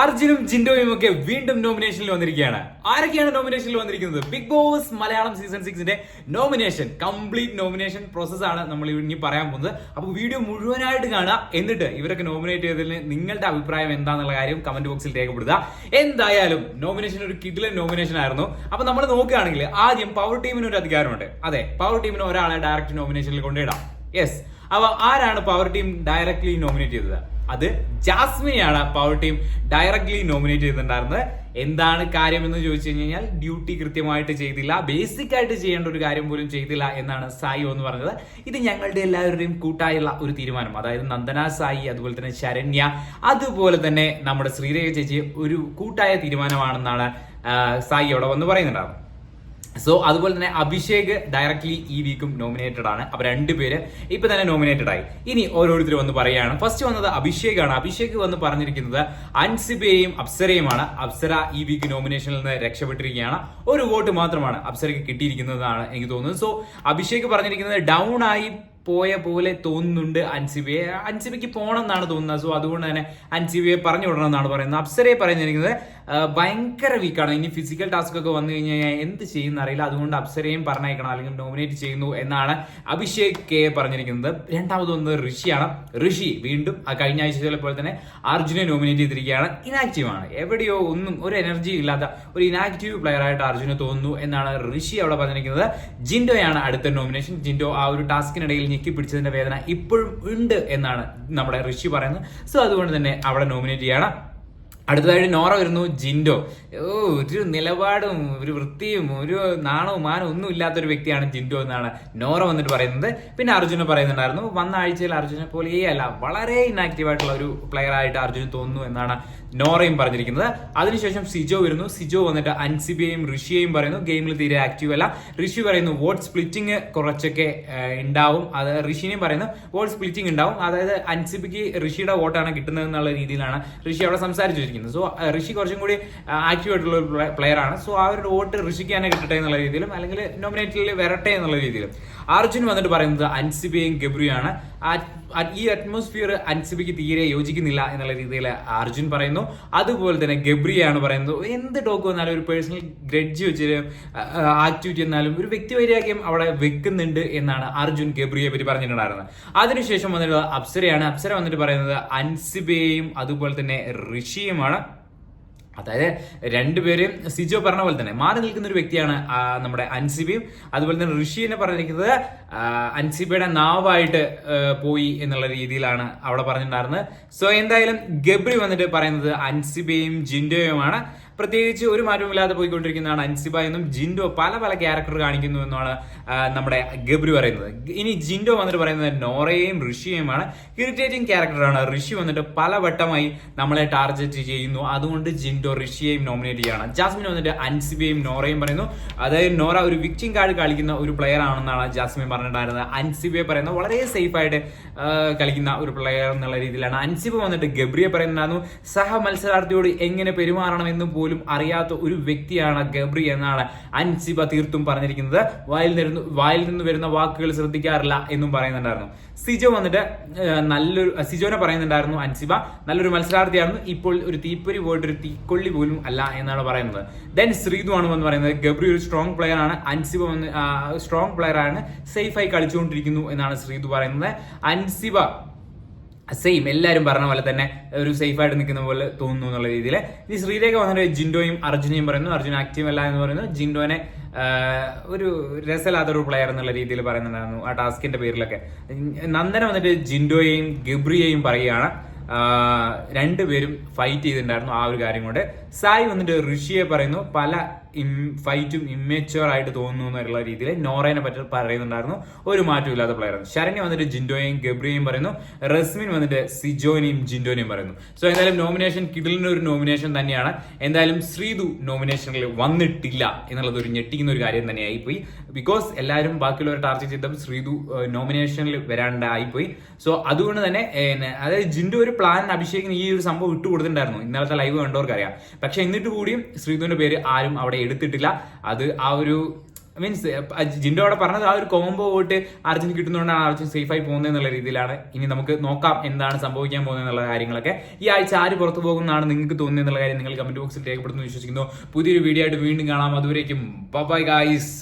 അർജുനും ജിൻഡോയും ഒക്കെ വീണ്ടും നോമിനേഷനിൽ വന്നിരിക്കുകയാണ്. ആരൊക്കെയാണ് നോമിനേഷനിൽ വന്നിരിക്കുന്നത്? ബിഗ് ബോസ് മലയാളം സീസൺ സിക്സിന്റെ നോമിനേഷൻ കംപ്ലീറ്റ് നോമിനേഷൻ പ്രോസസ് ആണ് നമ്മൾ ഇനി പറയാൻ പോകുന്നത്. അപ്പോൾ വീഡിയോ മുഴുവനായിട്ട് കാണുക. എന്നിട്ട് ഇവരൊക്കെ നോമിനേറ്റ് ചെയ്തതിന് നിങ്ങളുടെ അഭിപ്രായം എന്താണെന്നുള്ള കാര്യം കമന്റ് ബോക്സിൽ രേഖപ്പെടുത്തുക. എന്തായാലും നോമിനേഷൻ ഒരു കിഡിലെ നോമിനേഷൻ ആയിരുന്നു. അപ്പൊ നമ്മൾ നോക്കുകയാണെങ്കിൽ ആദ്യം പവർ ടീമിന് ഒരു അധികാരമുണ്ട്. അതെ പവർ ടീമിന് ഒരാളെ ഡയറക്റ്റ് നോമിനേഷനിൽ കൊണ്ടിടാം യെസ് അപ്പൊ ആരാണ് പവർ ടീം ഡയറക്ട്ലി നോമിനേറ്റ് ചെയ്തത്? അത് ജാസ്മിനെയാണ് പവർ ടീം ഡയറക്ട്ലി നോമിനേറ്റ് ചെയ്തിട്ടുണ്ടായിരുന്നത്. എന്താണ് കാര്യം എന്ന് ചോദിച്ചു കഴിഞ്ഞാൽ ഡ്യൂട്ടി കൃത്യമായിട്ട് ചെയ്തില്ല. ബേസിക് ആയിട്ട് ചെയ്യേണ്ട ഒരു കാര്യം പോലും ചെയ്തില്ല എന്നാണ് സായി എന്ന് പറഞ്ഞത്. ഇത് ഞങ്ങളുടെ എല്ലാവരുടെയും കൂട്ടായുള്ള ഒരു തീരുമാനം. അതായത് നന്ദന സായി അതുപോലെ തന്നെ ശരണ്യ അതുപോലെ തന്നെ നമ്മുടെ ശ്രീരേഖ ചേച്ചി ഒരു കൂട്ടായ തീരുമാനമാണെന്നാണ് സായി അവിടെ വന്ന് പറയുന്നുണ്ടായിരുന്നു സോ അതുപോലെ തന്നെ അഭിഷേക് ഡയറക്ട്ലി ഈ വീക്കും നോമിനേറ്റഡ് ആണ്. അപ്പൊ രണ്ടുപേര് ഇപ്പൊ തന്നെ നോമിനേറ്റഡ് ആയി. ഇനി ഓരോരുത്തരും വന്ന് പറയുകയാണ്. ഫസ്റ്റ് വന്നത് അഭിഷേക് ആണ് അഭിഷേക് വന്ന് പറഞ്ഞിരിക്കുന്നത് അൻസിബയെയും അപ്സരയുമാണ്. അപ്സര ഈ വീക്ക് നോമിനേഷനിൽ നിന്ന് രക്ഷപ്പെട്ടിരിക്കുകയാണ്. ഒരു വോട്ട് മാത്രമാണ് അപ്സരയ്ക്ക് കിട്ടിയിരിക്കുന്നതാണ് എനിക്ക് തോന്നുന്നത്. സോ അഭിഷേക് പറഞ്ഞിരിക്കുന്നത് ഡൗൺ ആയി പോയ പോലെ തോന്നുന്നുണ്ട് അൻസിബിയെ. അൻസിബിക്ക് പോകണം എന്നാണ് തോന്നുന്നത്. സോ അതുകൊണ്ട് തന്നെ അൻസിബിയെ പറഞ്ഞു വിടണം എന്നാണ് പറയുന്നത്. അപ്സരയെ പറഞ്ഞിരിക്കുന്നത് ഭയങ്കര വീക്കാണ് ഇനി ഫിസിക്കൽ ടാസ്ക് ഒക്കെ വന്നു കഴിഞ്ഞാൽ എന്ത് ചെയ്യുന്ന അറിയില്ല. അതുകൊണ്ട് അപ്സരയും പറഞ്ഞേക്കണം അല്ലെങ്കിൽ നോമിനേറ്റ് ചെയ്യുന്നു എന്നാണ് അഭിഷേക് കെ പറഞ്ഞിരിക്കുന്നത്. രണ്ടാമത് വന്നത് ഋഷിയാണ്. ഋഷി വീണ്ടും കഴിഞ്ഞ ആഴ്ചയിലെ പോലെ തന്നെ അർജുനെ നോമിനേറ്റ് ചെയ്തിരിക്കുകയാണ്. ഇനാക്റ്റീവ് ആണ്. എവിടെയോ ഒന്നും ഒരു എനർജി ഇല്ലാത്ത ഒരു ഇനാക്റ്റീവ് പ്ലെയർ ആയിട്ട് അർജുന് തോന്നുന്നു എന്നാണ് ഋഷി അവിടെ പറഞ്ഞിരിക്കുന്നത്. ജിൻഡോയാണ് അടുത്ത നോമിനേഷൻ ജിൻഡോ ആ ഒരു ടാസ്കിനിടയിൽ ഞെക്കി പിടിച്ചതിന്റെ വേദന ഇപ്പോഴും ഉണ്ട് എന്നാണ് നമ്മുടെ ഋഷി പറയുന്നത്. സോ അതുകൊണ്ട് തന്നെ അവിടെ നോമിനേറ്റ് ചെയ്യണം. അടുത്തതായിട്ട് നോറ വരുന്നു ജിൻഡോ. ഓ ഒരു നിലപാടും ഒരു വൃത്തിയും ഒരു നാണവും മാനവും ഒന്നും ഇല്ലാത്ത ഒരു വ്യക്തിയാണ് ജിൻഡോ എന്നാണ് നോറ വന്നിട്ട് പറയുന്നത്. പിന്നെ അർജുന പറയുന്നുണ്ടായിരുന്നു വന്ന ആഴ്ചയിൽ അർജുനെ പോലെയേ അല്ല വളരെ ഇനാക്റ്റീവ് ആയിട്ടുള്ള ഒരു പ്ലെയർ ആയിട്ട് അർജുന് തോന്നുന്നു എന്നാണ് നോറയും പറഞ്ഞിരിക്കുന്നത്. അതിനുശേഷം സിജോ വരുന്നു സിജോ വന്നിട്ട് അൻസിബിയെയും ഋഷിയെയും പറയുന്നു ഗെയിമിൽ തീരെ ആക്റ്റീവ് അല്ല. ഋഷി പറയുന്നു വോട്ട് സ്പ്ലിറ്റിംഗ് കുറച്ചൊക്കെ ഉണ്ടാവും അത് ഋഷിനെയും പറയുന്നു വോട്ട് സ്പ്ലിറ്റിംഗ് ഉണ്ടാവും അതായത് അൻസിബിക്ക് ഋഷിയുടെ വോട്ടാണ് കിട്ടുന്നത് എന്നുള്ള രീതിയിലാണ് ഋഷി അവിടെ സംസാരിച്ചു വെച്ചിരിക്കുന്നത് സോ ഋഷി കുറച്ചും കൂടി ആക്റ്റീവ് ആയിട്ടുള്ള ഒരു പ്ലെയർ ആണ്. സോ ആ ഒരു വോട്ട് ഋഷിക്ക് തന്നെ കിട്ടട്ടെ എന്നുള്ള രീതിയിലും അല്ലെങ്കിൽ നോമിനേറ്റിൽ വരട്ടെ എന്നുള്ള രീതിയിലും. അർജുൻ വന്നിട്ട് പറയുന്നത് അൻസിബിയും ഗബ്രിയാണ് ഈ അറ്റ്മോസ്ഫിയർ അൻസിബിക്ക് തീരെ യോജിക്കുന്നില്ല എന്നുള്ള രീതിയിൽ അർജുൻ പറയുന്നു. അതുപോലെ തന്നെ ഗബ്രിയാണ് പറയുന്നത്. എന്ത് ടോക്ക് വന്നാലും ഒരു പേഴ്സണൽ ഗ്രഡ്ജ് വെച്ചൊരു ആക്ടിവിറ്റി എന്നാലും ഒരു വ്യക്തിവൈരാഗ്യം അവിടെ വെക്കുന്നുണ്ട് എന്നാണ് അർജുൻ ഗബ്രിയെ പറ്റി പറഞ്ഞിട്ടുണ്ടായിരുന്നത്. അതിനുശേഷം വന്നിട്ടുള്ള അപ്സരയാണ്. അപ്സര വന്നിട്ട് പറയുന്നത് അൻസിബയെയും അതുപോലെ തന്നെ ഋഷിയുമാണ്. അതായത് രണ്ടുപേരും സിജോ പറഞ്ഞ പോലെ തന്നെ മാറി നിൽക്കുന്ന ഒരു വ്യക്തിയാണ് നമ്മുടെ അൻസിബിയും. അതുപോലെ തന്നെ ഋഷിനെ പറഞ്ഞിരിക്കുന്നത് അൻസിബിയുടെ നാവായിട്ട് പോയി എന്നുള്ള രീതിയിലാണ് അവിടെ പറഞ്ഞിട്ടുണ്ടായിരുന്നത്. സോ എന്തായാലും ഗബ്രി വന്നിട്ട് പറയുന്നത് അൻസിബയും ജിൻഡോയുമാണ്. പ്രത്യേകിച്ച് ഒരു മാറ്റമില്ലാതെ പോയിക്കൊണ്ടിരിക്കുന്നതാണ് അൻസിബ എന്നും ജിൻഡോ പല പല ക്യാരക്ടർ കാണിക്കുന്നു എന്നാണ് നമ്മുടെ ഗബ്രി പറയുന്നത്. ഇനി ജിൻഡോ വന്നിട്ട് പറയുന്നത് നോറയെയും ഋഷിയെയുമാണ്. ഇറിറ്റേറ്റിംഗ് ക്യാരക്ടറാണ്. ഋഷി വന്നിട്ട് പല വട്ടമായി നമ്മളെ ടാർഗറ്റ് ചെയ്യുന്നു. അതുകൊണ്ട് ജിൻഡോ ഋഷിയെയും നോമിനേറ്റ് ചെയ്യണം. ജാസ്മിൻ വന്നിട്ട് അൻസിബയും നോറയും പറയുന്നു. അതായത് നോറ ഒരു വിക്ടിം കാർഡ് കളിക്കുന്ന ഒരു പ്ലെയർ ആണെന്നാണ് ജാസ്മിൻ പറഞ്ഞിട്ടുണ്ടായിരുന്നത്. അൻസിബയെ പറയുന്നത് വളരെ സേഫ് ആയിട്ട് കളിക്കുന്ന ഒരു പ്ലെയർ എന്നുള്ള രീതിയിലാണ്. അൻസിബ വന്നിട്ട് ഗബ്രിയെ പറയുന്നുണ്ടായിരുന്നു സഹ മത്സരാർത്ഥിയോട് എങ്ങനെ പെരുമാറണം എന്ന് പോലും അറിയാത്ത ഒരു വ്യക്തിയാണ് ഗബ്രി എന്നാണ് അൻസിബ തീർത്തും പറഞ്ഞിരിക്കുന്നത്. വായിൽ നിന്ന് വായിൽ നിന്ന് വരുന്ന വാക്കുകൾ ശ്രദ്ധിക്കാറില്ല എന്നും പറയുന്നുണ്ടായിരുന്നു. സിജോ വന്നിട്ട് നല്ലൊരു സിജോനെ പറയുന്നുണ്ടായിരുന്നു അൻസിബ. നല്ലൊരു മത്സരാർത്ഥിയായിരുന്നു. ഇപ്പോൾ ഒരു തീപ്പൊരി പോയിട്ട് ഒരു തീക്കൊള്ളി പോലും അല്ല എന്നാണ് പറയുന്നത്. ദെൻ ശ്രീതു ആണ് എന്ന് പറയുന്നത്. ഗബ്രി ഒരു സ്ട്രോങ് പ്ലെയർ ആണ്. അൻസിബ വന്ന് സ്ട്രോങ് പ്ലെയർ ആണ്. സേഫായി കളിച്ചുകൊണ്ടിരിക്കുന്നു എന്നാണ് ശ്രീതു പറയുന്നത്. അൻസിബ സെയിം എല്ലാവരും പറഞ്ഞ പോലെ തന്നെ ഒരു സേഫ് ആയിട്ട് നിൽക്കുന്ന പോലെ തോന്നുന്നു എന്നുള്ള രീതിയിൽ ഇത് ശ്രീരേഖ വന്നിട്ട് ജിൻഡോയും അർജുനെയും പറയുന്നു. അർജുൻ ആക്റ്റീവ് അല്ല എന്ന് പറയുന്നു. ജിൻഡോനെ ഒരു രസമില്ലാത്ത ഒരു പ്ലെയർ എന്നുള്ള രീതിയിൽ പറയുന്നുണ്ടായിരുന്നു ആ ടാസ്കിന്റെ പേരിലൊക്കെ. നന്ദന വന്നിട്ട് ജിൻഡോയെയും ഗബ്രിയെയും പറയുകയാണ്. രണ്ടുപേരും ഫൈറ്റ് ചെയ്തിട്ടുണ്ടായിരുന്നു ആ ഒരു കാര്യം കൊണ്ട്. സായി വന്നിട്ട് ഋഷിയെ പറയുന്നു. പല ഫൈറ്റും ഇമ്മച്ചുവർ ആയിട്ട് തോന്നുന്നു എന്നുള്ള രീതിയിൽ നോറേനെ പറ്റി പറയുന്നുണ്ടായിരുന്നു. ഒരു മാറ്റമില്ലാത്ത പ്ലെയർ ശരണ്യ വന്നിട്ട് ജിൻഡോയെയും ഗബ്രിയെയും പറയുന്നു. റസ്മിൻ വന്നിട്ട് സിജോനെയും ജിൻഡോനെയും പറയുന്നു. സോ എന്തായാലും നോമിനേഷൻ കിഡിലിന്റെ ഒരു നോമിനേഷൻ തന്നെയാണ്. എന്തായാലും ശ്രീതു നോമിനേഷനിൽ വന്നിട്ടില്ല എന്നുള്ളത് ഒരു ഞെട്ടിക്കുന്ന ഒരു കാര്യം തന്നെയായി പോയി ബിക്കോസ് എല്ലാവരും ബാക്കിയുള്ളവരെ ടാർഗറ്റ് ചെയ്തപ്പോൾ ശ്രീതു നോമിനേഷനിൽ വരാണ്ടായിപ്പോയി സോ അതുകൊണ്ട് തന്നെ അതായത് ജിൻഡു ഒരു പ്ലാൻ അഭിഷേകിന് ഈ ഒരു സംഭവം ഇട്ട് കൊടുത്തിട്ടുണ്ടായിരുന്നു ഇന്നലത്തെ ലൈവ് കണ്ടവർക്ക് അറിയാം പക്ഷെ എന്നിട്ട് കൂടിയും ശ്രീതുവിന്റെ പേര് ആരും അവിടെ എടുത്തിട്ടില്ല. അത് ആ ഒരു മീൻസ് ജിൻഡോ അവിടെ പറഞ്ഞത് ആ ഒരു കോംബോ പോയിട്ട് അർജുൻ കിട്ടുന്നതുകൊണ്ടാണ് അർജുൻ സേഫ് ആയി പോകുന്നത് എന്നുള്ള രീതിയിലാണ്. ഇനി നമുക്ക് നോക്കാം എന്താണ് സംഭവിക്കാൻ പോകുന്നത് എന്നുള്ള കാര്യങ്ങളൊക്കെ. ഈ ആഴ്ച ആര് പുറത്തു പോകുന്നതാണ് നിങ്ങൾക്ക് തോന്നുന്നത് എന്നുള്ള കാര്യം നിങ്ങൾ കമന്റ് ബോക്സിൽ രേഖപ്പെടുത്തുന്നു വിശ്വസിക്കുന്നു. പുതിയൊരു വീഡിയോ ആയിട്ട് വീണ്ടും കാണാം. അതുവരേക്കും ബൈ ഗായ്സ്